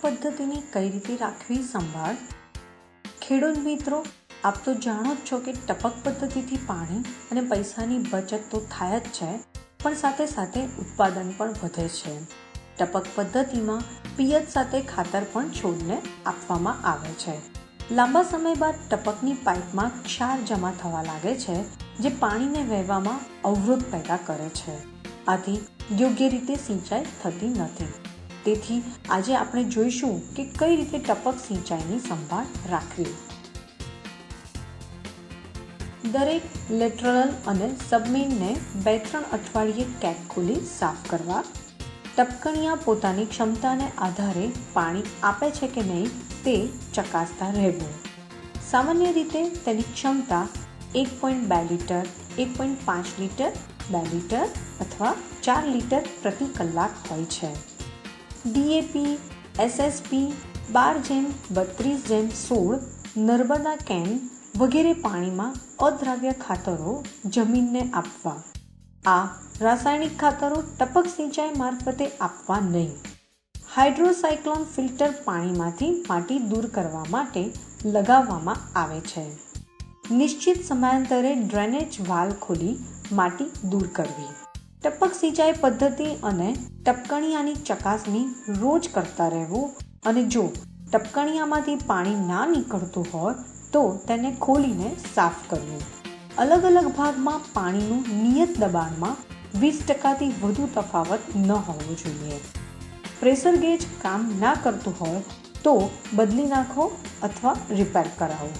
પદ્ધતિની કઈ રીતે રાખવી સંભાળ? ખેડૂત મિત્રો, આપ તો જાણો જ છો કે ટપક પદ્ધતિથી પાણી અને પૈસાની બચત તો થાય જ છે, પણ સાથે સાથે ઉત્પાદન પણ વધે છે. ટપક પદ્ધતિમાં પિયત સાથે ખાતર પણ છોડને આપવામાં આવે છે. લાંબા સમય બાદ ટપકની પાઇપમાં ક્ષાર જમા થવા લાગે છે, જે પાણીને વહેવામાં અવરોધ પેદા કરે છે. આથી યોગ્ય રીતે સિંચાઈ થતી નથી. તેથી આજે આપણે જોઈશું કે કઈ રીતે ટપક સિંચાઈની સંભાળ રાખવી. દરેક લેટરલ અને સબમેઇનને બે ત્રણ અઠવાડિયે કેપ ખોલી સાફ કરવા. ટપકણિયા પોતાની ક્ષમતાને આધારે પાણી આપે છે કે નહીં તે ચકાસતા રહેવું. સામાન્ય રીતે તેની ક્ષમતા એક પોઈન્ટ બે લીટર, એક પોઈન્ટ પાંચ લીટર, બે લીટર અથવા ચાર લીટર પ્રતિ કલાક હોય છે. ડીએપી, એસએસપી, બાર જેમ, બત્રીસ જેમ, સોળ, નર્મદા કેન વગેરે પાણીમાં અદ્રાવ્ય ખાતરો જમીનને આપવા. આ રાસાયણિક ખાતરો ટપક સિંચાઈ મારફતે આપવા નહીં. હાઇડ્રોસાયક્લોન ફિલ્ટર પાણીમાંથી માટી દૂર કરવા માટે લગાવવામાં આવે છે. નિશ્ચિત સમયાંતરે ડ્રેનેજ વાલ ખોલી માટી દૂર કરવી. ટપક સિંચાઈ પદ્ધતિ અને ટપકણિયાની ચકાસણી રોજ કરતા રહેવું અને જો ટપકણિયામાંથી પાણી ના નીકળતું હોય તો તેને ખોલીને સાફ કરવું. અલગ અલગ ભાગમાં પાણીનું નિયત દબાણમાં વીસ ટકાથી વધુ તફાવત ન હોવો જોઈએ. પ્રેશર ગેજ કામ ના કરતું હોય તો બદલી નાખો અથવા રિપેર કરાવો.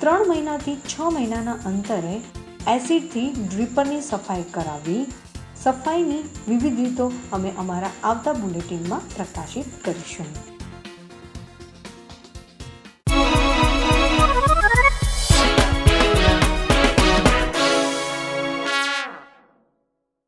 ત્રણ મહિનાથી છ મહિનાના અંતરે એસિડથી ડ્રીપરની સફાઈ કરાવવી સફાઈની વિવિધ રીતો અમે અમારા આવતા બુલેટિનમાં પ્રકાશિત કરીશું.